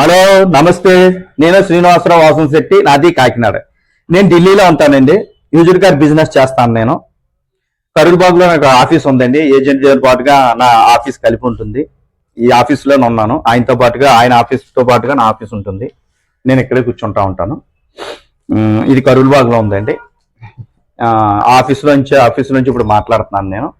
Hello నమస్తే. నేను శ్రీనివాసరావు వాసం శెట్టి నాది కాకినాడ. నేను ఢిల్లీలో ఉంటానండి. యూజర్ కార్ బిజినెస్ చేస్తాను నేను. కరుగుబాగులో నాకు ఆఫీస్ ఉందండి. ఏజెంట్తో పాటుగా నా ఆఫీస్ కలిపి ఉంటుంది. ఈ ఆఫీస్లోనే ఉన్నాను. ఆయనతో పాటుగా ఆయన ఆఫీస్తో పాటుగా నా ఆఫీస్ ఉంటుంది. నేను ఇక్కడే కూర్చుంటా ఉంటాను. ఇది కరుగుబాగులో ఉందండి. ఆఫీస్ నుంచి ఆఫీస్ నుంచి ఇప్పుడు మాట్లాడుతున్నాను నేను.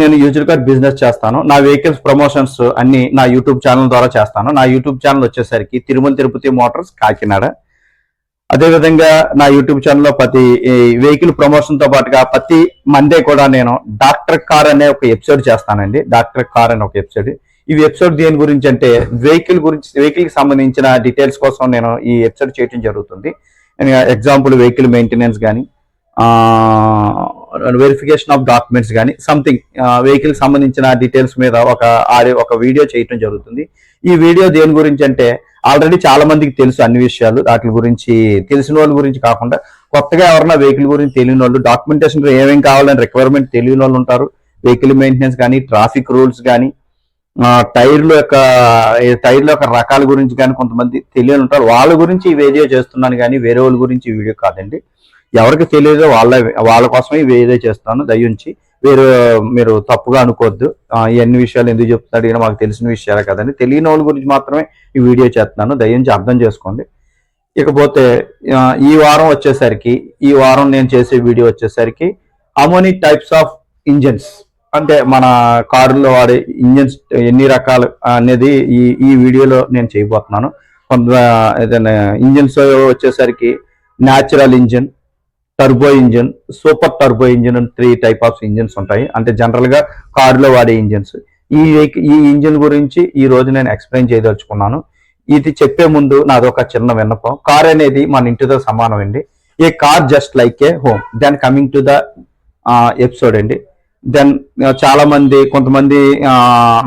నేను యూజర్ కార్డ్ బిజినెస్ చేస్తాను. నా వెహికల్స్ ప్రమోషన్స్ అన్ని నా యూట్యూబ్ ఛానల్ ద్వారా చేస్తాను. నా యూట్యూబ్ ఛానల్ వచ్చేసరికి తిరుమల తిరుపతి మోటార్స్ కాకినాడ. అదేవిధంగా నా యూట్యూబ్ ఛానల్లో ప్రతి వెహికల్ ప్రమోషన్తో పాటుగా ప్రతి మండే కూడా నేను డాక్టర్ కార్ అనే ఒక ఎపిసోడ్ చేస్తానండి. డాక్టర్ కార్ అనే ఒక ఎపిసోడ్ ఈ ఎపిసోడ్ దేని గురించి అంటే వెహికల్ గురించి వెహికల్కి సంబంధించిన డీటెయిల్స్ కోసం నేను ఈ ఎపిసోడ్ చేయడం జరుగుతుంది. ఎగ్జాంపుల్ వెహికల్ మెయింటెనెన్స్ కానీ వెరిఫికేషన్ ఆఫ్ డాక్యుమెంట్స్ కానీ సంథింగ్ వెహికల్ సంబంధించిన డీటెయిల్స్ మీద ఒక ఆడియో ఒక వీడియో చేయటం జరుగుతుంది. ఈ వీడియో దేని గురించి అంటే ఆల్రెడీ చాలా మందికి తెలుసు అన్ని విషయాలు. వాటి గురించి తెలిసిన వాళ్ళ గురించి కాకుండా కొత్తగా ఎవరైనా వెహికల్ గురించి తెలియని వాళ్ళు డాక్యుమెంటేషన్ ఏమేమి కావాలని రిక్వైర్మెంట్ తెలియని వాళ్ళు ఉంటారు. వెహికల్ మెయింటెనెన్స్ కానీ ట్రాఫిక్ రూల్స్ కానీ టైర్ల యొక్క టైర్ల యొక్క రకాల గురించి కానీ కొంతమంది తెలియని ఉంటారు. వాళ్ళ గురించి ఈ వీడియో చేస్తున్నాను కానీ వేరే వాళ్ళ గురించి వీడియో కాదండి. ఎవరికి తెలియదో వాళ్ళ వాళ్ళ కోసమే ఈ చేస్తాను దయించి మీరు మీరు తప్పుగా అనుకోవద్దు ఎన్ని విషయాలు ఎందుకు చెప్తున్నాడు ఈయన మాకు తెలిసిన విషయాలే కదండి. తెలియని వాళ్ళ గురించి మాత్రమే ఈ వీడియో చేస్తున్నాను. దయించి అర్థం చేసుకోండి. ఇకపోతే ఈ వారం వచ్చేసరికి ఈ వారం నేను చేసే వీడియో వచ్చేసరికి అమోనీ టైప్స్ ఆఫ్ ఇంజన్స్. అంటే మన కారులో వాడే ఇంజన్స్ ఎన్ని రకాలు అనేది ఈ ఈ వీడియోలో నేను చేయబోతున్నాను. కొంత ఏదైనా ఇంజన్స్ వచ్చేసరికి natural engine turbo engine super turbo engine three type of engines ఉంటాయి. అంటే జనరల్గా కారులో వాడే ఇంజిన్స్ ఈ ఈ ఇంజిన్ గురించి ఈ రోజు నేను ఎక్స్ప్లెయిన్ చేయదలుచుకున్నాను. ఇది చెప్పే ముందు నాది ఒక చిన్న విన్నపం. కార్ అనేది మన ఇంటితో సమానం అండి. A car just like a home then coming to the episode అండి. దెన్ చాలా మంది కొంతమంది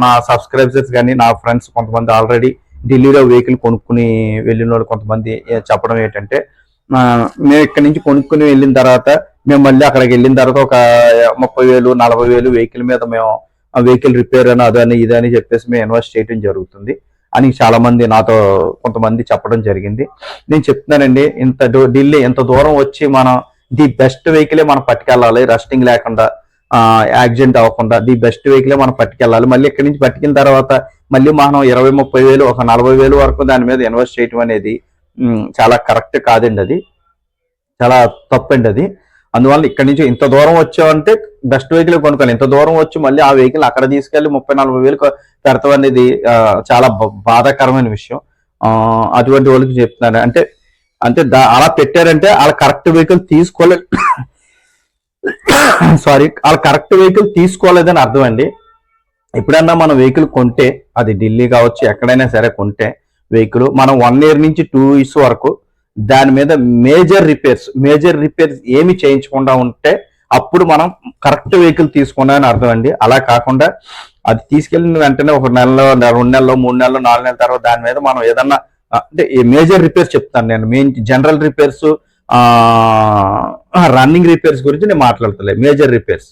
నా సబ్స్క్రైబర్స్ కానీ నా ఫ్రెండ్స్ కొంతమంది ఆల్రెడీ ఢిల్లీలో వెహికల్ కొనుక్కుని వెళ్ళిన వాళ్ళు కొంతమంది చెప్పడం ఏంటంటే మేము ఇక్కడ నుంచి కొనుక్కుని వెళ్ళిన తర్వాత మేము మళ్ళీ అక్కడికి వెళ్ళిన తర్వాత ఒక ముప్పై వేలు నలభై వేలు వెహికల్ మీద మేము ఆ వెహికల్ రిపేర్ అని అదని ఇదని చెప్పేసి మేము ఇన్వెస్ట్ చేయడం జరుగుతుంది. అని చాలా మంది నాతో కొంతమంది చెప్పడం జరిగింది. నేను చెప్తున్నానండి ఇంత ఢిల్లీ ఇంత దూరం వచ్చి మనం ది బెస్ట్ వెహికలే మనం పట్టుకెళ్ళాలి. రస్టింగ్ లేకుండా యాక్సిడెంట్ అవ్వకుండా ది బెస్ట్ వెహికలే మనం పట్టుకెళ్ళాలి. మళ్ళీ ఇక్కడి నుంచి పట్టుకున్న తర్వాత మళ్ళీ మనం ఇరవై ముప్పై వేలు ఒక నలభై వేలు వరకు దాని మీద ఇన్వెస్ట్ చేయటం అనేది చాలా కరెక్ట్ కాదండి అది. చాలా తప్పండి అది. అందువల్ల ఇక్కడి నుంచి ఇంత దూరం వచ్చామంటే బెస్ట్ వెహికల్ కొనుక్కోవాలి. ఇంత దూరం వచ్చి మళ్ళీ ఆ వెహికల్ అక్కడ తీసుకెళ్ళి ముప్పై నలభై వేలు పెడతాం అనేది చాలా బాధాకరమైన విషయం. అటువంటి వాళ్ళకి చెప్తున్నాను. అంటే అంటే దా- అలా పెట్టారంటే వాళ్ళ కరెక్ట్ వెహికల్ తీసుకోలే సారీ వాళ్ళ కరెక్ట్ వెహికల్ తీసుకోలేదని అర్థం అండి. ఎప్పుడన్నా మనం వెహికల్ కొంటే అది ఢిల్లీ కావచ్చు ఎక్కడైనా సరే కొంటే వెహికల్. మనం వన్ ఇయర్ నుంచి టూ ఇయర్స్ వరకు దాని మీద మేజర్ రిపేర్స్ మేజర్ రిపేర్స్ ఏమి చేయించకుండా ఉంటే అప్పుడు మనం కరెక్ట్ వెహికల్ తీసుకున్నామని అర్థం అండి. అలా కాకుండా అది తీసుకెళ్ళిన వెంటనే ఒక నెలలో రెండు నెలలో మూడు నెలలు నాలుగు నెలల తర్వాత దాని మీద మనం ఏదన్నా అంటే మేజర్ రిపేర్స్ చెప్తాను నేను. Main general repairs running repairs గురించి నేను మాట్లాడతలే major repairs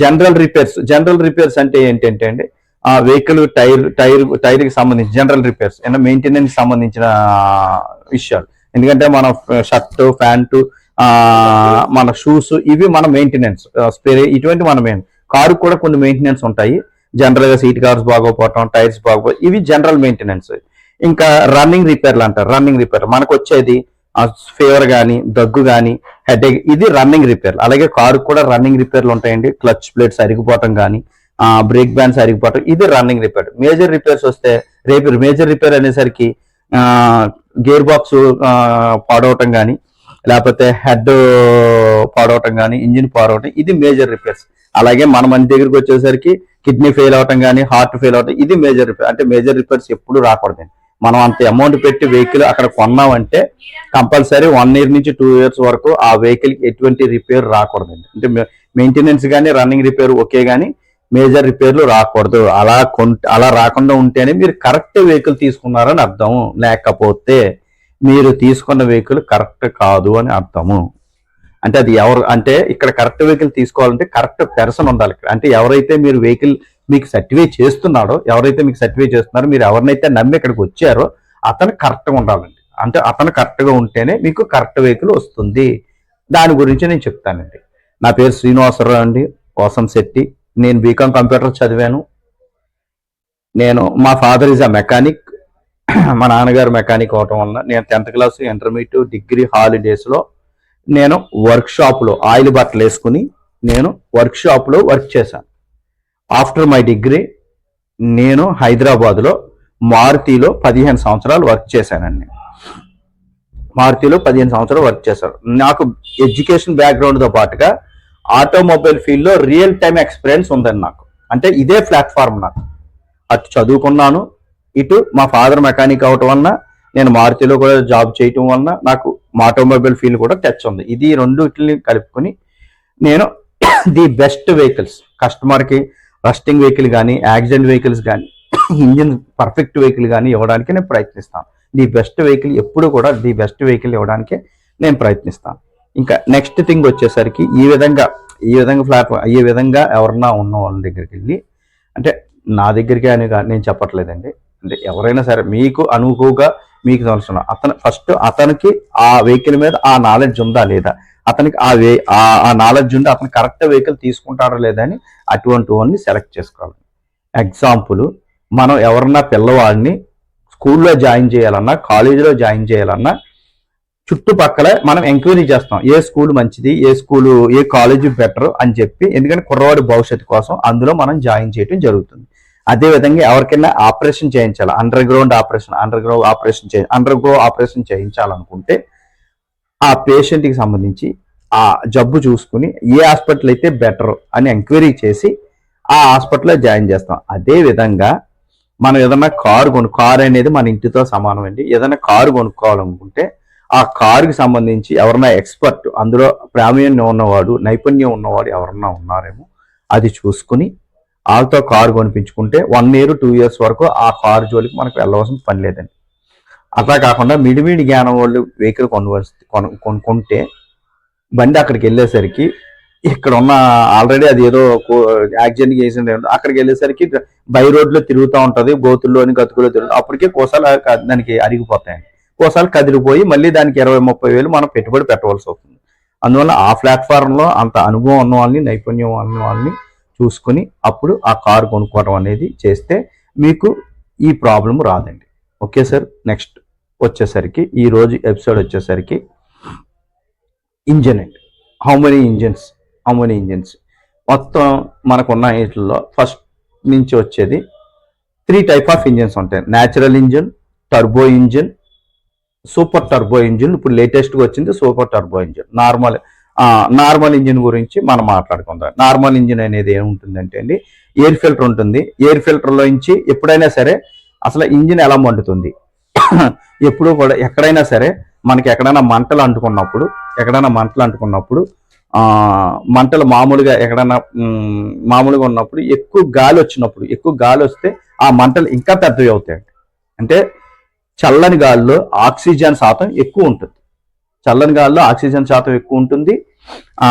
general repairs general repairs అంటే ఏంటంటే అండి ఆ వెహికల్ టైర్ టైర్ టైర్కి సంబంధించి జనరల్ రిపేర్స్ అండ్ మెయింటెనెన్స్ సంబంధించిన విషయాలు. ఎందుకంటే మన షర్ట్ ప్యాంటు మన షూస్ ఇవి మన మెయింటెనెన్స్ స్ప్రే ఇటువంటి మన మెయిన్ కారు కూడా కొన్ని మెయింటెనెన్స్ ఉంటాయి. జనరల్గా సీట్ కార్స్ బాగోపోవటం టైర్స్ బాగోపోవడం ఇవి జనరల్ మెయింటెనెన్స్ ఇంకా రన్నింగ్ రిపేర్లు అంటారు రన్నింగ్ రిపేర్ మనకు వచ్చేది ఫీవర్ కానీ దగ్గు కానీ హెడేక్ ఇది రన్నింగ్ రిపేర్ అలాగే కారు కూడా రన్నింగ్ రిపేర్లు ఉంటాయండి. క్లచ్ ప్లేట్స్ అరిగిపోవటం కానీ బ్రేక్ బ్యాండ్స్ అరిగిపోవటం ఇది రన్నింగ్ రిపేర్ మేజర్ రిపేర్స్ వస్తే రేపు మేజర్ రిపేర్ అనేసరికి గేర్ బాక్స్ పాడవటం కానీ లేకపోతే హెడ్ పాడవటం కానీ ఇంజిన్ పాడవటం ఇది మేజర్ రిపేర్స్ అలాగే మన మన దగ్గరికి వచ్చేసరికి కిడ్నీ ఫెయిల్ అవటం కానీ హార్ట్ ఫెయిల్ అవటం ఇది మేజర్ రిపేర్ అంటే మేజర్ రిపేర్స్ ఎప్పుడు రాకూడదండి మనం అంత అమౌంట్ పెట్టి వెహికల్ అక్కడ కొన్నామంటే కంపల్సరీ వన్ ఇయర్ నుంచి టూ ఇయర్స్ వరకు ఆ వెహికల్కి ఎటువంటి రిపేర్ రాకూడదండి అంటే మెయింటెనెన్స్ కానీ రన్నింగ్ రిపేర్ ఓకే కానీ మేజర్ రిపేర్లు రాకూడదు. అలా కొంట అలా రాకుండా ఉంటేనే మీరు కరెక్ట్ వెహికల్ తీసుకున్నారని అర్థం లేకపోతే మీరు తీసుకున్న వెహికల్ కరెక్ట్ కాదు అని అర్థము. అంటే అది ఎవరు అంటే ఇక్కడ కరెక్ట్ వెహికల్ తీసుకోవాలంటే కరెక్ట్ పెర్సన్ ఉండాలి ఇక్కడ. అంటే ఎవరైతే మీరు వెహికల్ మీకు సర్టిఫై చేస్తున్నాడో ఎవరైతే మీకు సర్టిఫై చేస్తున్నారో మీరు ఎవరినైతే నమ్మి ఇక్కడికి వచ్చారో అతను కరెక్ట్గా ఉండాలండి. అంటే అతను కరెక్ట్గా ఉంటేనే మీకు కరెక్ట్ వెహికల్ వస్తుంది. దాని గురించి నేను చెప్తానండి. నా పేరు శ్రీనివాసరావు అండి. కోసం శెట్టి. నేను బీకామ్ కంప్యూటర్ చదివాను. నేను మా ఫాదర్ ఈజ్ అ మెకానిక్ మా నాన్నగారు మెకానిక్ అవటం వల్ల నేను టెన్త్ క్లాస్ ఇంటర్మీడియట్ డిగ్రీ హాలిడేస్లో నేను వర్క్ షాప్లో ఆయిల్ బట్టలు వేసుకుని నేను వర్క్ షాప్లో వర్క్ చేశాను. ఆఫ్టర్ మై డిగ్రీ నేను హైదరాబాద్లో మారుతిలో పదిహేను సంవత్సరాలు వర్క్ చేశానండి. మారుతిలో పదిహేను సంవత్సరాలు వర్క్ చేశాను. నాకు ఎడ్యుకేషన్ బ్యాక్గ్రౌండ్తో పాటుగా ఆటోమొబైల్ ఫీల్డ్లో రియల్ టైం ఎక్స్పీరియన్స్ ఉందండి నాకు. అంటే ఇదే ప్లాట్ఫామ్ నాకు. అటు చదువుకున్నాను ఇటు మా ఫాదర్ మెకానిక్ అవటం వలన నేను మారుతిలో కూడా జాబ్ చేయటం వలన నాకు ఆటోమొబైల్ ఫీల్డ్ కూడా టచ్ ఉంది. ఇది రెండు కలుపుకొని నేను ది బెస్ట్ వెహికల్స్ కస్టమర్కి రస్టింగ్ వెహికల్ కానీ యాక్సిడెంట్ వెహికల్స్ కానీ ఇంజిన్ పర్ఫెక్ట్ వెహికల్ కానీ ఇవ్వడానికి నేను ప్రయత్నిస్తాను. ది బెస్ట్ వెహికల్ ఎప్పుడు కూడా ది బెస్ట్ వెహికల్ ఇవ్వడానికి నేను ప్రయత్నిస్తాను. ఇంకా నెక్స్ట్ థింగ్ వచ్చేసరికి ఈ విధంగా ఈ విధంగా ప్లాట్ఫామ్ ఈ విధంగా ఎవరన్నా ఉన్న వాళ్ళ దగ్గరికి వెళ్ళి అంటే నా దగ్గరికి అని నేను చెప్పట్లేదండి. అంటే ఎవరైనా సరే మీకు అనుకువగా మీకు తెలుసు అతను ఫస్ట్ అతనికి ఆ వెహికల్ మీద ఆ నాలెడ్జ్ ఉందా లేదా? అతనికి ఆ వే ఆ- నాలెడ్జ్ ఉండి అతను కరెక్ట్ వెహికల్ తీసుకుంటాడో లేదా అని అటువంటి వాళ్ళని సెలెక్ట్ చేసుకోవాలి. ఎగ్జాంపుల్ మనం ఎవరన్నా పిల్లవాడిని స్కూల్లో జాయిన్ చేయాలన్నా కాలేజీలో జాయిన్ చేయాలన్నా చుట్టుపక్కల మనం ఎంక్వైరీ చేస్తాం ఏ స్కూల్ మంచిది ఏ స్కూలు ఏ కాలేజీ బెటర్ అని చెప్పి ఎందుకంటే కుర్రవాడి భవిష్యత్తు కోసం అందులో మనం జాయిన్ చేయడం జరుగుతుంది. అదే విధంగా ఎవరికైనా ఆపరేషన్ చేయించాలి? Underground operation underground operation చేయ అండర్ గ్రౌండ్ ఆపరేషన్ చేయించాలనుకుంటే ఆ పేషెంట్కి సంబంధించి ఆ జబ్బు చూసుకుని ఏ హాస్పిటల్ అయితే బెటర్ అని ఎంక్వైరీ చేసి ఆ హాస్పిటల్లో జాయిన్ చేస్తాం. అదే విధంగా మనం ఏదైనా కారు కొను కారు అనేది మన ఇంటితో సమానం అండి. ఏదైనా కారు కొనుక్కోవాలనుకుంటే ఆ కారుకి సంబంధించి ఎవరన్నా ఎక్స్పర్ట్ అందులో ప్రావీణ్యం ఉన్నవాడు నైపుణ్యం ఉన్నవాడు ఎవరన్నా ఉన్నారేమో అది చూసుకుని వాళ్ళతో కారు కొనిపించుకుంటే వన్ ఇయర్ టూ ఇయర్స్ వరకు ఆ కారు జోలికి మనకు వెళ్ళవలసిన పని లేదండి. అట్లా కాకుండా మిడిమిడి జ్ఞానం వాళ్ళు వెహికల్ కొనవలసి కొను కొనుక్కుంటే బండి అక్కడికి వెళ్ళేసరికి ఇక్కడ ఉన్న ఆల్రెడీ అది ఏదో యాక్సిడెంట్ చేసింది అక్కడికి వెళ్ళేసరికి బై రోడ్లో తిరుగుతూ ఉంటుంది గోతుల్లోని గతుకులో తిరుగుతుంది అప్పటికే కోసాలు దానికి అరిగిపోతాయండి. ఒక్కోసారి కదిలిపోయి మళ్ళీ దానికి ఇరవై ముప్పై వేలు మనం పెట్టుబడి పెట్టవలసి వస్తుంది. అందువల్ల ఆ ప్లాట్ఫారంలో అంత అనుభవం ఉన్న వాళ్ళని నైపుణ్యం ఉన్న వాళ్ళని చూసుకుని అప్పుడు ఆ కారు కొనుక్కోవడం అనేది చేస్తే మీకు ఈ ప్రాబ్లం రాదండి. ఓకే సార్ నెక్స్ట్ వచ్చేసరికి ఈ రోజు ఎపిసోడ్ వచ్చేసరికి ఇంజన్ అండి. How many engines how many engines మొత్తం మనకున్న వీటిల్లో ఫస్ట్ నుంచి వచ్చేది త్రీ టైప్ ఆఫ్ ఇంజన్స్ ఉంటాయి. Natural engine turbo engine super turbo engine ఇప్పుడు లేటెస్ట్గా వచ్చింది super turbo engine. Normal normal engine గురించి మనం మాట్లాడుకుందాం. నార్మల్ ఇంజిన్ అనేది ఏముంటుందంటే అండి ఎయిర్ ఫిల్టర్ ఉంటుంది. ఎయిర్ ఫిల్టర్లో నుంచి ఎప్పుడైనా సరే అసలు ఇంజిన్ ఎలా మండుతుంది? ఎప్పుడు కూడా ఎక్కడైనా సరే మనకి ఎక్కడైనా మంటలు అంటుకున్నప్పుడు ఎక్కడైనా మంటలు అంటుకున్నప్పుడు మంటలు మామూలుగా ఎక్కడైనా మామూలుగా ఉన్నప్పుడు ఎక్కువ గాలి వచ్చినప్పుడు ఎక్కువ గాలి వస్తే ఆ మంటలు ఇంకా పెద్దవి అవుతాయి అంటే చల్లని గాలిలో ఆక్సిజన్ శాతం ఎక్కువ ఉంటుంది. చల్లని గాలిలో ఆక్సిజన్ శాతం ఎక్కువ ఉంటుంది. ఆ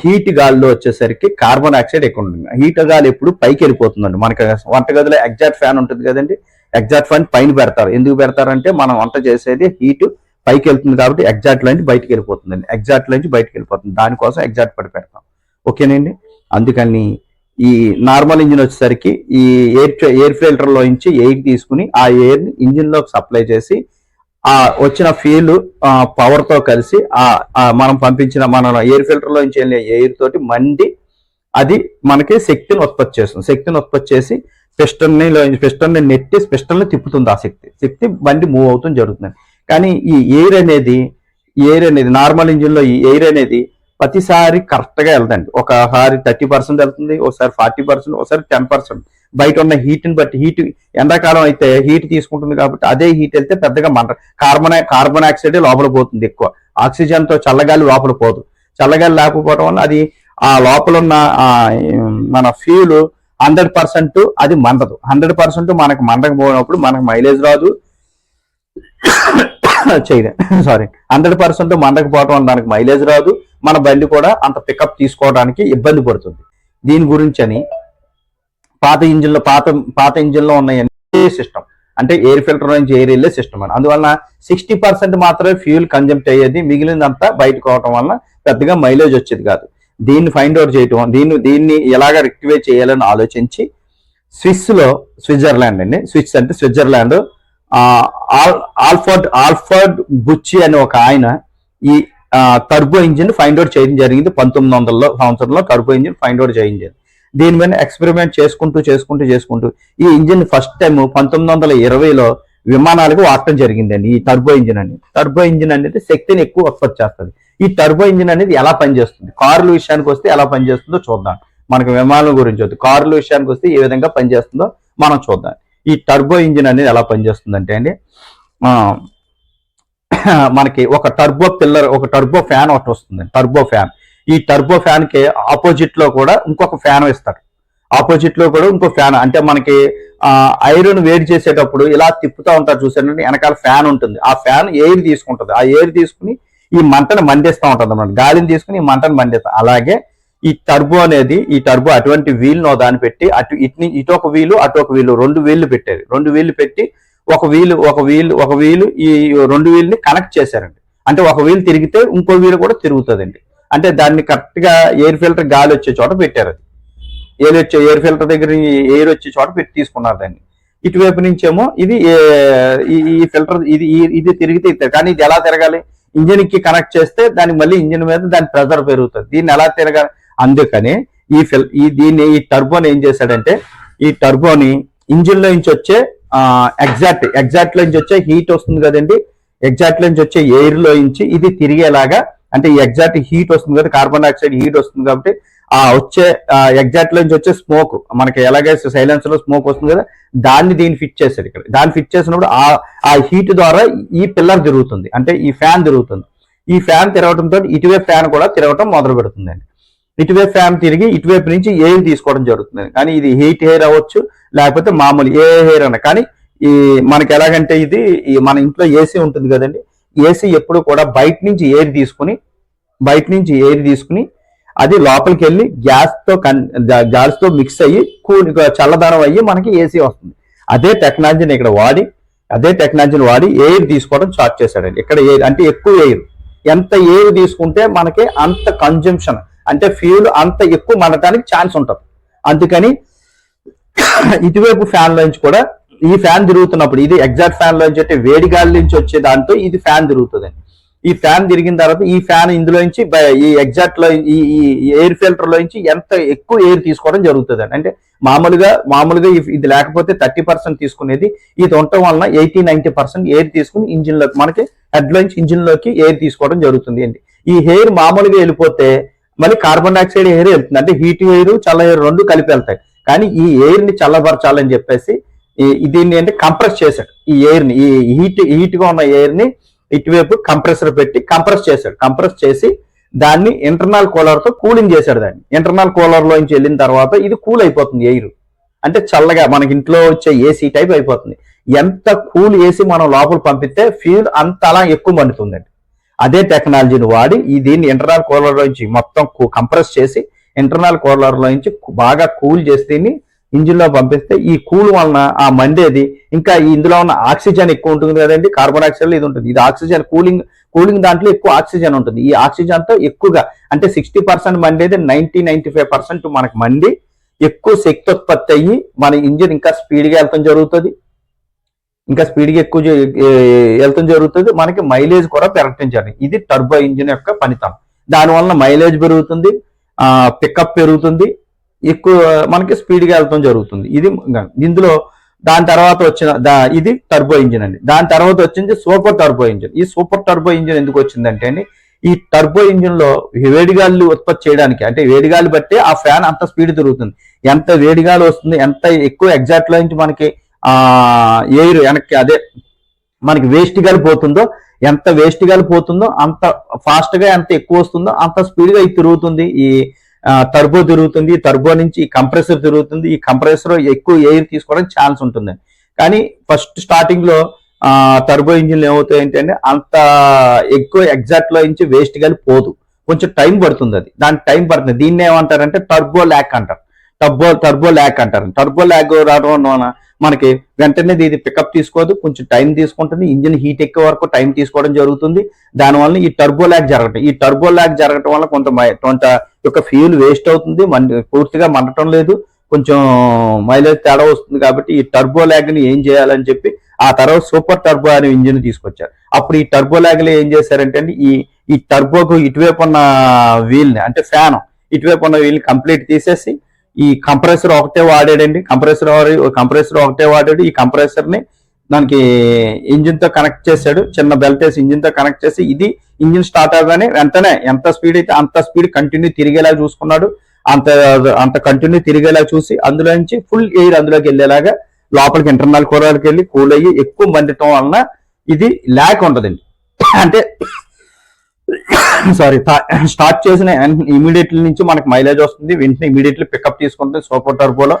హీట్ గాలిలో వచ్చేసరికి కార్బన్ డైఆక్సైడ్ ఎక్కువ ఉంటుంది. హీట్ గాలి ఎప్పుడు పైకి వెళ్ళిపోతుందండి. మనకి వంటగదిలో ఎగ్జాక్ట్ ఫ్యాన్ ఉంటుంది కదండి. ఎగ్జాక్ట్ ఫ్యాన్ పైన పెడతారు. ఎందుకు పెడతారంటే మనం వంట చేసేది హీట్ పైకి వెళ్తుంది కాబట్టి ఎగ్జాక్ట్ నుంచి బయటికి వెళ్ళిపోతుందండి. ఎగ్జాక్ట్ నుంచి బయటికి వెళ్ళిపోతుంది. దానికోసం ఎగ్జాక్ట్ పడి పెడతాం. ఓకేనండి? అందుకని ఈ నార్మల్ ఇంజిన్ వచ్చేసరికి ఈ ఎయిర్ ఎయిర్ ఫిల్టర్లో నుంచి ఎయిర్ తీసుకుని ఆ ఎయిర్ ఇంజిన్లోకి సప్లై చేసి ఆ వచ్చిన ఫీల్ పవర్తో కలిసి ఆ మనం పంపించిన మన ఎయిర్ ఫిల్టర్లో నుంచి వెళ్ళే ఎయిర్ తోటి మండి అది మనకి శక్తిని ఉత్పత్తి చేస్తుంది. శక్తిని ఉత్పత్తి చేసి పిస్టన్ని నెట్టి పిస్టన్ని తిప్పుతుంది ఆ శక్తి. శక్తి బండి మూవ్ అవుతుంది జరుగుతుంది. కానీ ఈ ఎయిర్ అనేది ఎయిర్ అనేది నార్మల్ ఇంజిన్లో ఈ ఎయిర్ అనేది ప్రతిసారి కరెక్ట్గా వెళ్దండి ఒకసారి థర్టీ పర్సెంట్ వెళ్తుంది ఒకసారి ఫార్టీ పర్సెంట్ ఒకసారి టెన్ పర్సెంట్ బయట ఉన్న హీట్ని బట్టి హీట్ ఎండాకాలం అయితే హీట్ తీసుకుంటుంది కాబట్టి అదే హీట్ వెళ్తే పెద్దగా మంట కార్బన్ కార్బన్ ఆక్సైడ్ లోపల పోతుంది ఎక్కువ. ఆక్సిజన్తో చల్లగాలి లోపల పోదు. చల్లగాలి లేకపోవడం వల్ల అది ఆ లోపల ఉన్న మన ఫ్యూల్ హండ్రెడ్ పర్సెంట్ అది మండదు హండ్రెడ్ పర్సెంట్ మనకు మండకపోయినప్పుడు మనకు మైలేజ్ రాదు. చేయలే. సారీ హండ్రెడ్ పర్సెంట్ మండకపోవడం దానికి మైలేజ్ రాదు. మన బండి కూడా అంత పికప్ తీసుకోవడానికి ఇబ్బంది పడుతుంది. దీని గురించి అని పాత ఇంజిన్లో పాత పాత ఇంజిన్లో ఉన్నాయన్నీ సిస్టమ్ అంటే ఎయిర్ ఫిల్టర్ నుంచి ఎయిర్ వెళ్ళే సిస్టమ్ అని. అందువలన సిక్స్టీ పర్సెంట్ మాత్రమే ఫ్యూల్ కన్జంప్ట్ అయ్యేది. మిగిలినంతా బయటకు అవటం వలన పెద్దగా మైలేజ్ వచ్చేది కాదు. దీన్ని ఫైండ్ అవుట్ చేయటం దీన్ని దీన్ని ఎలాగ రెక్టివేట్ చేయాలని ఆలోచించి స్విస్లో స్విట్జర్లాండ్ అండి. స్విస్ అంటే స్విట్జర్లాండ్ ఆల్ఫర్డ్ ఆల్ఫర్డ్ బుచ్చి అనే ఒక ఆయన ఈ టర్బో ఇంజిన్ ఫైండ్ అవుట్ చేయడం జరిగింది పంతొమ్మిది వందల సంవత్సరంలో టర్బో ఇంజిన్ ఫైండ్ అవుట్ చేయించారు దీని మీద ఎక్స్పెరిమెంట్ చేసుకుంటూ చేసుకుంటూ చేసుకుంటూ ఈ ఇంజిన్ ఫస్ట్ టైం పంతొమ్మిది వందల ఇరవైలో విమానాలకు వాడటం జరిగిందండి ఈ టర్బో ఇంజిన్ అనేది. టర్బో ఇంజిన్ అనేది శక్తిని ఎక్కువ ఉత్పత్తి చేస్తుంది. ఈ టర్బో ఇంజిన్ అనేది ఎలా పనిచేస్తుంది? కార్ల విషయానికి వస్తే ఎలా పనిచేస్తుందో చూద్దాం. మనకు విమానం గురించి వద్దు. కార్ల విషయానికి వస్తే ఏ విధంగా పనిచేస్తుందో మనం చూద్దాం. ఈ టర్బో ఇంజిన్ అనేది ఎలా పనిచేస్తుంది అంటే అండి మనకి ఒక టర్బో పిల్లర్ ఒక టర్బో ఫ్యాన్ ఒకటి వస్తుంది టర్బో ఫ్యాన్ ఈ టర్బో ఫ్యాన్కి ఆపోజిట్లో కూడా ఇంకొక ఫ్యాన్ ఇస్తారు ఆపోజిట్లో కూడా ఇంకో ఫ్యాన్ అంటే మనకి ఐరన్ వేడి చేసేటప్పుడు ఇలా తిప్పుతూ ఉంటారు చూసారంటే వెనకాల ఫ్యాన్ ఉంటుంది. ఆ ఫ్యాన్ ఎయిర్ తీసుకుంటుంది. ఆ ఎయిర్ తీసుకుని ఈ మంటను మండిస్తూ ఉంటుంది అన్నమాట గాలిని తీసుకుని ఈ మంటను మండిస్తాం. అలాగే ఈ టర్బో అనేది ఈ టర్బో అటువంటి వీల్ నో దాన్ని పెట్టి అటు ఇటు ఇటు ఒక వీలు అటు ఒక వీలు రెండు వీళ్ళు పెట్టారు రెండు వీళ్ళు పెట్టి ఒక వీలు ఒక వీలు ఒక వీలు ఈ రెండు వీల్ని కనెక్ట్ చేశారండి. అంటే ఒక వీల్ తిరిగితే ఇంకో వీలు కూడా తిరుగుతుందండి. అంటే దాన్ని కరెక్ట్గా ఎయిర్ ఫిల్టర్ గాలి వచ్చే చోట పెట్టారు అది. ఎయిర్ వచ్చే ఎయిర్ ఫిల్టర్ దగ్గర ఎయిర్ వచ్చే చోట పెట్టి తీసుకున్నారు దాన్ని. ఇటువైపు నుంచేమో ఇది ఈ- ఈ ఫిల్టర్ ఇది ఇది తిరిగితే ఇస్తారు కానీ ఇది ఎలా తిరగాలి? ఇంజిన్కి కనెక్ట్ చేస్తే దానికి మళ్ళీ ఇంజిన్ మీద దాని ప్రెజర్ పెరుగుతుంది. దీన్ని ఎలా తిరగాలి? అందుకని ఈ ఫిల్ ఈ దీన్ని ఈ టర్బోని ఏం చేశాడంటే ఈ టర్బోని ఇంజిన్లో నుంచి వచ్చే ఎగ్జాక్ట్ ఎగ్జాక్ట్లో నుంచి వచ్చే హీట్ వస్తుంది కదండి. ఎగ్జాక్ట్లో నుంచి వచ్చే ఎయిర్లో నుంచి ఇది తిరిగేలాగా అంటే ఈ ఎగ్జాక్ట్ హీట్ వస్తుంది కదా కార్బన్ డైఆక్సైడ్ హీట్ వస్తుంది కాబట్టి ఆ వచ్చే ఎగ్జాక్ట్లో నుంచి వచ్చే స్మోక్ మనకి ఎలాగైతే సైలెన్స్లో స్మోక్ వస్తుంది కదా దాన్ని దీన్ని ఫిట్ చేశారు ఇక్కడ. దాన్ని ఫిట్ చేసినప్పుడు ఆ ఆ హీట్ ద్వారా ఈ పిల్లర్ తిరుగుతుంది. అంటే ఈ ఫ్యాన్ తిరుగుతుంది. ఈ ఫ్యాన్ తిరగడంతో ఇటువే ఫ్యాన్ కూడా తిరగటం మొదలు పెడుతుందండి ఇటువైపు ఫ్యామ్ తిరిగి ఇటువైపు నుంచి ఎయిర్ తీసుకోవడం జరుగుతుంది. కానీ ఇది హీట్ హెయిర్ అవ్వచ్చు లేకపోతే మామూలు ఏ హెయిర్ అన్న కానీ ఈ మనకి ఎలాగంటే ఇది మన ఇంట్లో ఏసీ ఉంటుంది కదండి. ఏసీ ఎప్పుడు కూడా బయట నుంచి ఎయిర్ తీసుకుని బయట నుంచి ఎయిర్ తీసుకుని అది లోపలికి వెళ్ళి గ్యాస్తో కన్ గ్యాస్తో మిక్స్ అయ్యి కూల్ చల్లదనం అయ్యి మనకి ఏసీ వస్తుంది. అదే టెక్నాలజీని ఇక్కడ వాడి అదే టెక్నాలజీని వాడి ఎయిర్ తీసుకోవడం స్టార్ట్ చేశాడండి. ఇక్కడ ఎయిర్ అంటే ఎక్కువ ఎయిర్. ఎంత ఎయిర్ తీసుకుంటే మనకి అంత కన్జంప్షన్ అంటే ఫ్యూల్ అంత ఎక్కువ మండటానికి ఛాన్స్ ఉంటుంది. అందుకని ఇటువైపు ఫ్యాన్ నుంచి కూడా ఈ ఫ్యాన్ తిరుగుతున్నప్పుడు ఇది ఎగ్జాక్ట్ ఫ్యాన్ లోంచి అంటే వేడి గాలి నుంచి వచ్చే దాంతో ఇది ఫ్యాన్ తిరుగుతుంది. ఈ ఫ్యాన్ తిరిగిన తర్వాత ఈ ఫ్యాన్ ఇందులో నుంచి ఈ ఎగ్జాక్ట్లో ఈ ఈ ఎయిర్ ఫిల్టర్లో నుంచి ఎంత ఎక్కువ ఎయిర్ తీసుకోవడం జరుగుతుంది అంటే మామూలుగా మామూలుగా ఇది లేకపోతే థర్టీ పర్సెంట్ తీసుకునేది ఇది ఉండటం వలన ఎయిటీ నైన్టీ పర్సెంట్ ఎయిర్ తీసుకుని ఇంజిన్లోకి మనకి హెడ్ లోంచి ఇంజిన్లోకి ఎయిర్ తీసుకోవడం జరుగుతుంది అండి. ఈ హెయిర్ మామూలుగా వెళ్ళిపోతే మళ్ళీ కార్బన్ డైఆక్సైడ్ ఎయిర్ వెళ్తుంది. అంటే హీట్ ఎయిర్ చల్ల ఎయిర్ రెండు కలిపి వెళ్తాయి. కానీ ఈ ఎయిర్ని చల్లబరచాలని చెప్పేసి దీన్ని అంటే కంప్రెస్ చేశాడు. ఈ ఎయిర్ని ఈ హీట్ హీట్గా ఉన్న ఎయిర్ని ఇటువైపు కంప్రెసర్ పెట్టి కంప్రెస్ చేశాడు. కంప్రెస్ చేసి దాన్ని ఇంటర్నల్ కూలర్తో కూలింగ్ చేశాడు దాన్ని. ఇంటర్నల్ కూలర్ లోంచి వెళ్ళిన తర్వాత ఇది కూల్ అయిపోతుంది ఎయిర్ అంటే చల్లగా మనకి ఇంట్లో వచ్చే ఏసీ టైప్ అయిపోతుంది. ఎంత కూల్ ఏసీ మనం లోపల పంపిస్తే ఫ్యూల్ అంత అలా ఎక్కువ మండుతుందండి. అదే టెక్నాలజీని వాడి ఈ దీన్ని ఇంటర్నల్ కూలర్లో నుంచి మొత్తం కంప్రెస్ చేసి ఇంటర్నల్ కూలర్లో నుంచి బాగా కూల్ చేసి దీన్ని ఇంజిన్లో పంపిస్తే ఈ కూల్ వలన ఆ మండేది ఇంకా ఇందులో ఉన్న ఆక్సిజన్ ఎక్కువ ఉంటుంది కదండి కార్బన్ డైఆక్సైడ్ ఇది ఉంటుంది. ఇది ఆక్సిజన్ కూలింగ్ కూలింగ్ దాంట్లో ఎక్కువ ఆక్సిజన్ ఉంటుంది. ఈ ఆక్సిజన్తో ఎక్కువగా అంటే సిక్స్టీ పర్సెంట్ మండేది నైన్టీ నైన్టీ ఫైవ్ పర్సెంట్ మనకు మండి ఎక్కువ శక్తి ఉత్పత్తి అయ్యి మన ఇంజిన్ ఇంకా స్పీడ్గా వెళ్తాం జరుగుతుంది. ఇంకా స్పీడ్గా ఎక్కువ వెళ్తాం జరుగుతుంది. మనకి మైలేజ్ కూడా పెరగటం ఇది టర్బో ఇంజిన్ యొక్క ఫలితం. దానివల్ల మైలేజ్ పెరుగుతుంది. పికప్ పెరుగుతుంది. ఎక్కువ మనకి స్పీడ్గా వెళ్తాం జరుగుతుంది. ఇది ఇందులో దాని తర్వాత వచ్చిన దా- ఇది టర్బో ఇంజిన్ అండి. దాని తర్వాత వచ్చింది సూపర్ టర్బో ఇంజిన్. ఈ సూపర్ టర్బో ఇంజిన్ ఎందుకు వచ్చిందంటే అండి ఈ టర్బో ఇంజిన్లో వేడిగాలి ఉత్పత్తి చేయడానికి అంటే వేడిగాలి బట్టి ఆ ఫ్యాన్ అంత స్పీడ్ తిరుగుతుంది. ఎంత వేడిగాలి వస్తుంది ఎంత ఎక్కువ ఎగ్జాక్ట్లో నుంచి మనకి ఎయిర్ వెనక్కి అదే మనకి వేస్ట్ గాలి పోతుందో ఎంత వేస్ట్ గాలి పోతుందో అంత ఫాస్ట్గా ఎంత ఎక్కువ వస్తుందో అంత స్పీడ్గా ఇది తిరుగుతుంది. ఈ టర్బో తిరుగుతుంది. ఈ టర్బో నుంచి ఈ కంప్రెసర్ తిరుగుతుంది. ఈ కంప్రెసర్ ఎక్కువ ఎయిర్ తీసుకోవడానికి ఛాన్స్ ఉంటుంది. కానీ ఫస్ట్ స్టార్టింగ్లో టర్బో ఇంజిన్లు ఏమవుతాయి ఏంటంటే అంత ఎక్కువ ఎగ్జాక్ట్లో నుంచి వేస్ట్ గాలి పోదు. కొంచెం టైం పడుతుంది అది. దానికి టైం పడుతుంది. దీన్ని ఏమంటారంటే టర్బో ల్యాక్ అంటారు. టర్బో టర్బో ల్యాక్ అంటారు. టర్బో ల్యాక్ రావడం వలన మనకి వెంటనే ఇది పికప్ తీసుకోదు. కొంచెం టైం తీసుకుంటుంది. ఇంజిన్ హీట్ ఎక్కే వరకు టైం తీసుకోవడం జరుగుతుంది. దానివల్ల ఈ టర్బో ల్యాక్ జరగటం. ఈ టర్బో ల్యాక్ జరగటం వల్ల కొంత కొంత యొక్క ఫ్యూల్ వేస్ట్ అవుతుంది. పూర్తిగా మండటం లేదు. కొంచెం మైలేజ్ తేడా వస్తుంది కాబట్టి ఈ టర్బో ల్యాగ్ని ఏం చేయాలని చెప్పి ఆ తర్వాత సూపర్ టర్బో అనే ఇంజిన్ తీసుకొచ్చారు. అప్పుడు ఈ టర్బో ల్యాగ్లో ఏం చేశారంటే ఈ ఈ టర్బోకు ఇటువైపు ఉన్న వీల్ని అంటే ఫ్యాన్ ఇటువైపు ఉన్న వీల్ కంప్లీట్ తీసేసి ఈ కంప్రెసర్ ఒకటే వాడాడండి. కంప్రెసర్ కంప్రెసర్ ఒకటే వాడాడు. ఈ కంప్రెసర్ని దానికి ఇంజిన్తో కనెక్ట్ చేశాడు. చిన్న బెల్ట్ వేసి ఇంజిన్తో కనెక్ట్ చేసి ఇది ఇంజిన్ స్టార్ట్ అవగానే వెంటనే ఎంత స్పీడ్ అయితే అంత స్పీడ్ కంటిన్యూ తిరిగేలా చూసుకున్నాడు. అంత అంత కంటిన్యూ తిరిగేలా చూసి అందులో నుంచి ఫుల్ ఎయిర్ అందులోకి వెళ్ళేలాగా లోపలికి ఇంటర్నల్ కూరలకి వెళ్ళి కూల్ అయ్యి ఎక్కువ మండటం వలన ఇది ల్యాక్ ఉండదండి. అంటే సారీ స్టార్ట్ చేసిన ఇమీడియట్లీ నుంచి మనకి మైలేజ్ వస్తుంది. వెంటనే ఇమీడియట్లీ పికప్ తీసుకుంటుంది సూపర్ టర్బోలో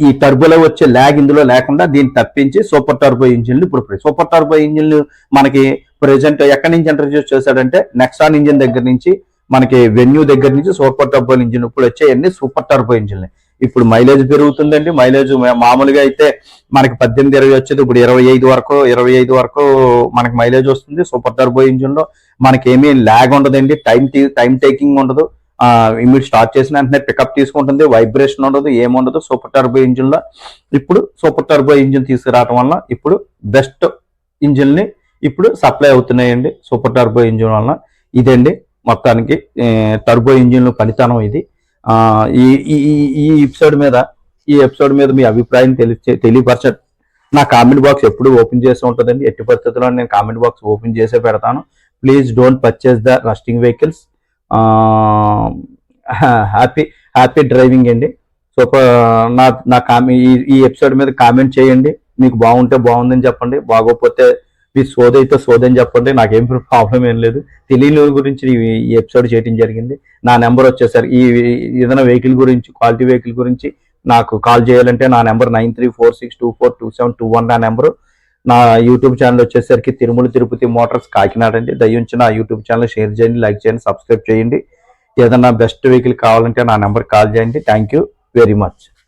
ఈ టర్బోలో వచ్చే ల్యాగ్ ఇందులో లేకుండా దీన్ని తప్పించి సూపర్ టర్బో ఇంజిన్లు ఇప్పుడు సూపర్ టర్బో ఇంజిన్లు మనకి ప్రెసెంట్ ఎక్కడి నుంచి ఇంట్రడ్యూస్ చేశాడంటే నెక్సాన్ ఇంజిన్ దగ్గర నుంచి మనకి వెన్యూ దగ్గర నుంచి సూపర్ టర్బో ఇంజిన్ ఇప్పుడు వచ్చేయన్ని సూపర్ టర్బో ఇంజిన్లు ఇప్పుడు మైలేజ్ పెరుగుతుందండి. మైలేజ్ మామూలుగా అయితే మనకి పద్దెనిమిది ఇరవై వచ్చేది. ఇప్పుడు ఇరవై ఐదు వరకు ఇరవై ఐదు వరకు మనకి మైలేజ్ వస్తుంది. సూపర్ టర్బో ఇంజిన్లో మనకి ఏమీ ల్యాగ్ ఉండదండి. టైం టైం టేకింగ్ ఉండదు. ఇమీడియట్ స్టార్ట్ చేసిన వెంటనే పికప్ తీసుకుంటుంది. వైబ్రేషన్ ఉండదు ఏముండదు సూపర్ టర్బో ఇంజిన్లో ఇప్పుడు సూపర్ టర్బో ఇంజిన్ తీసుకురావడం వల్ల ఇప్పుడు బెస్ట్ ఇంజిన్ని ఇప్పుడు సప్లై అవుతున్నాయండి సూపర్ టర్బో ఇంజిన్ వల్ల ఇదండి మొత్తానికి టర్బో ఇంజిన్ పనితనం ఇది. ఈ ఈ ఈ- ఎపిసోడ్ మీద ఈ ఎపిసోడ్ మీద మీ అభిప్రాయం తెలియ తెలియపరచ నా కామెంట్ బాక్స్ ఎప్పుడు ఓపెన్ చేసి ఉంటుందండి. ఎట్టి పరిస్థితుల్లో నేను కామెంట్ బాక్స్ ఓపెన్ చేసే పెడతాను. Please don't purchase the rusting vehicles happy happy driving అండి. సో నా నా కామె ఈ ఈ ఎపిసోడ్ మీద కామెంట్ చేయండి. మీకు బాగుంటే బాగుందని చెప్పండి. బాగోకపోతే మీ సోద సోదని చెప్పండి నాకేం ప్రాబ్లం ఏం లేదు. తెలియని గురించి ఈ- ఎపిసోడ్ చేయడం జరిగింది. నా నెంబర్ వచ్చేసరి ఈ ఏదైనా వెహికల్ గురించి క్వాలిటీ వెహికల్ గురించి నాకు కాల్ చేయాలంటే నా number nine three four six two four two seven two one నా నెంబరు నా యూట్యూబ్ ఛానల్ వచ్చేసరికి తిరుమల తిరుపతి మోటార్స్ కాకినాడ అండి. దయ్యుంచి నా యూట్యూబ్ ఛానల్ షేర్ చేయండి లైక్ చేయండి సబ్స్క్రైబ్ చేయండి. ఏదైనా బెస్ట్ వెహికల్ కావాలంటే నా నెంబర్ కాల్ చేయండి. Thank you very much